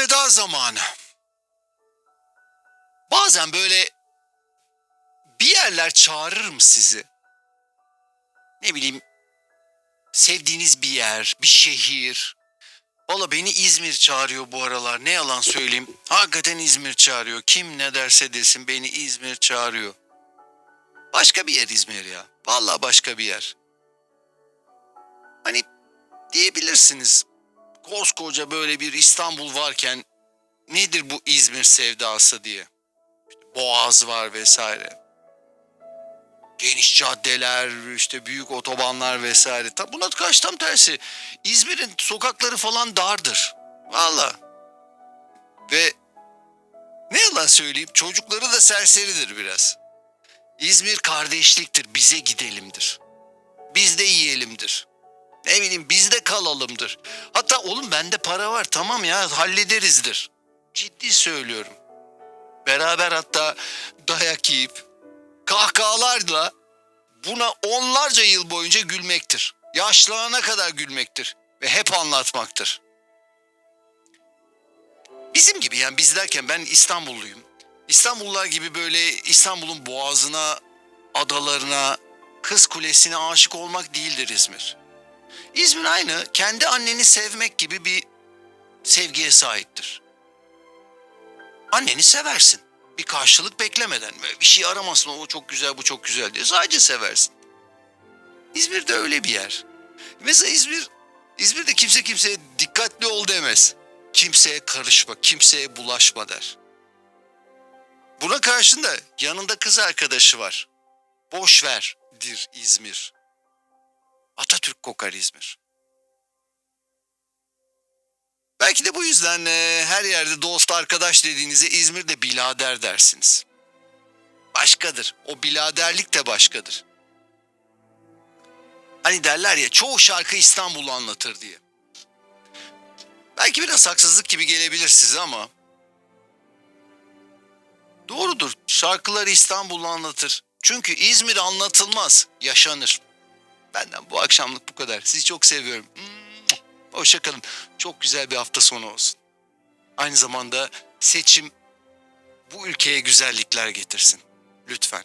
Elveda zamanı. Bazen böyle bir yerler çağırır mı sizi? Ne bileyim sevdiğiniz bir yer, bir şehir. Valla beni İzmir çağırıyor bu aralar. Ne yalan söyleyeyim. Hakikaten İzmir çağırıyor. Kim ne derse desin beni İzmir çağırıyor. Başka bir yer İzmir ya. Valla başka bir yer. Hani diyebilirsiniz. Koskoca böyle bir İstanbul varken nedir bu İzmir sevdası diye. Boğaz var vesaire. Geniş caddeler, işte büyük otobanlar vesaire. Ta buna karşı tam tersi. İzmir'in sokakları falan dardır. Valla. Ve ne yalan söyleyeyim çocukları da serseridir biraz. İzmir kardeşliktir, bize gidelimdir. Biz de yiyelimdir. Ne bileyim bizde kalalımdır. Hatta oğlum bende para var tamam ya hallederizdir. Ciddi söylüyorum. Beraber hatta dayak yiyip kahkahalarla buna onlarca yıl boyunca gülmektir. Yaşlanana kadar gülmektir ve hep anlatmaktır. Bizim gibi yani biz derken ben İstanbulluyum. İstanbullular gibi böyle İstanbul'un boğazına, adalarına, kız kulesine aşık olmak değildir İzmir. İzmir aynı kendi anneni sevmek gibi bir sevgiye sahiptir. Anneni seversin. Bir karşılık beklemeden. Bir şey aramasın o çok güzel bu çok güzel diye. Sadece seversin. İzmir de öyle bir yer. Mesela İzmir, İzmir'de kimse kimseye dikkatli ol demez. Kimseye karışma, kimseye bulaşma der. Buna karşın da yanında kız arkadaşı var. Boş verdir İzmir. Atatürk kokar İzmir. Belki de bu yüzden e, her yerde dost arkadaş dediğinizde İzmir'de bilader dersiniz. Başkadır. O biladerlik de başkadır. Hani derler ya çoğu şarkı İstanbul'u anlatır diye. Belki biraz haksızlık gibi gelebilir size ama doğrudur. Şarkılar İstanbul'u anlatır. Çünkü İzmir anlatılmaz, yaşanır. Benden bu akşamlık bu kadar. Sizi çok seviyorum. Hoşçakalın. Çok güzel bir hafta sonu olsun. Aynı zamanda seçim bu ülkeye güzellikler getirsin. Lütfen.